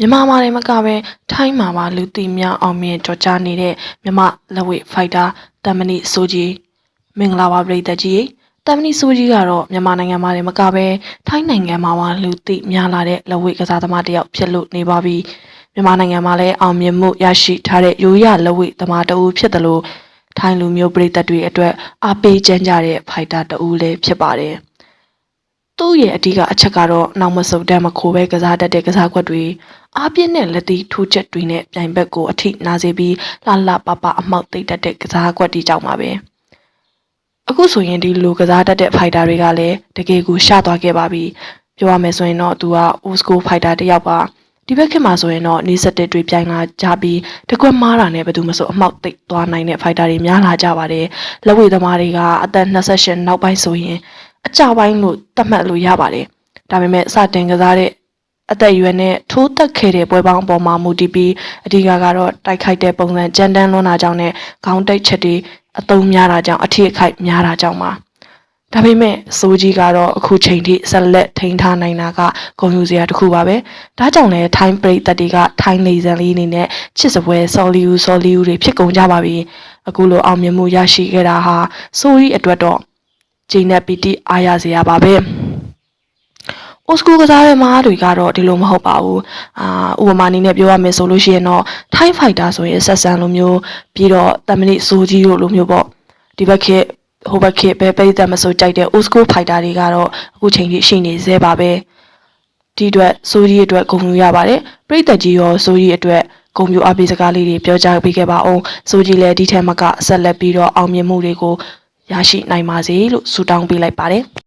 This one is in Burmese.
မြန်မာမှာလည်းမကပဲထိုင်းမှာပါလူသိများအောင်မြင်ကြော်ကြားနေတဲ့မြမလက်ဝဲဖိုက်တာတမ်မဏိစိုးကြီးမင်္ဂလာပါပြည်သက်ကြီးတမ်မဏိစိုးကြီးကတော့မြန်မာနိုင်ငံမှာလည်းမကပဲထိုင်းနိုင်ငံမှာပါလူသိများလာတဲ့လက်ဝဲကစားသမားတစ်ယောက်ဖြစ်လို့နေပါပြီမြန်မာနိုင်ငံမှာလည်းအောင်မြင်မှုရရှိထားတဲ့ရိုးရလက်ဝဲသမားတအူးဖြစ်တယ်လို့ထိုင်းလူမျိုးပြည်သက်တွေအတွက်အားပေးကြမ်းကြတဲ့ဖိုက်တာတအူးလည်းဖြစ်ပါတယ်သူ့ရဲ့အဓိကအချက်ကတော့နောက်မစုံတမ်းမခိုးပဲကစားတတ်တဲ့ကစားကွက်တွေ အားပြင်းတဲ့လက်သီးထိုးချက်တွေနဲ့ပြိုင်ဘက်ကိုအထိနာစေပြီးလှလှပပအမောက်သိပ်တတ်တဲ့ကစားကွက်တွေကြောင့်ပါပဲအခုဆိုရင်ဒီလိုကစားတတ်တဲ့ဖိုက်တာတွေကလည်းတကယ်ကိုရှာသွားခဲ့ပါပြီပြောရမယ်ဆိုရင်တော့သူက old school fighter တစ်ယောက်ပါဒီဘက်ခေတ်မှာဆိုရင်တော့နေဆက်တဲ့တွေပြိုင်လာကြပြီးတကွက်မားတာနဲ့ဘယ်သူမှမဆိုအမောက်သိပ်သွားနိုင်တဲ့ဖိုက်တာတွေများလာကြပါတယ်လက်ဝဲသမားတွေကအသက်28နောက်ပိုင်းဆိုရင်အကြပိုင်းလို့သတ်မှတ်လို့ရပါတယ်။ဒါပေမဲ့စတင်ကစားတဲ့ အသက်အရွယ်နဲ့ထိုးသက်ခဲ့တဲ့ပွဲပေါင်းအပေါ်မှာမူတည်ပြီးအဓိကကတော့တိုက်ခိုက်တဲ့ပုံစံကြမ်းတမ်းလွန်းတာကြောင့်နဲ့ခေါင်းတိတ်ချက်တွေအသုံးများတာကြောင့်အထီးအခိုက်များတာကြောင့်ပါ။ဒါပေမဲ့စိုးကြီးကတော့အခုချိန်ထိဆက်လက်ထိန်းထားနိုင်တာကဂုဏ်ယူစရာတစ်ခုပါပဲ။ဒါကြောင့်လည်းထိုင်းပရိသတ်တွေကထိုင်းနေစံလေးအနေနဲ့ချစ်စပွဲဆော်လီယူဆော်လီယူတွေဖြစ်ကုန်ကြပါပြီ။အခုလိုအောင်မြင်မှုရရှိခဲ့တာဟာစိုးကြီးအတွက်တော့ဂျိနဲ့ပီတီအားရစရာပါပဲ။ အိုစကူကစားတဲ့မားတွေကတော့ဒီလိုမဟုတ်ပါဘူး။အာဥပမာအနေနဲ့ပြောရမယ်ဆိုလို့ရှိရင်တော့ Thai Fighter ဆိုရင်ဆက်ဆန်လိုမျိုးပြီးတော့တမဏိစိုးကြီးတို့လိုမျိုးပေါ့။ဒီဘက်ခေတ်ဟိုဘက်ခေတ်ပဲပိတ်သက်မဆိုကြိုက်တဲ့ Old School Fighter တွေကတော့အခုချိန်ထိရှိနေသေးပါပဲ။ဒီအတွက်စိုးကြီးအတွက်ဂုဏ်ယူရပါတယ်။ပြည်သက်ကြီးရောစိုးကြီးအတွက်ဂုဏ်ယူအပိစကားလေးတွေပြောကြားပေးခဲ့ပါအောင်။စိုးကြီးလည်းဒီထက်မကဆက်လက်ပြီးတော့အောင်မြင်မှုတွေကိုရရှိနိုင်ပါစေလို့ဆုတောင်းပေးလိုက်ပါတယ်။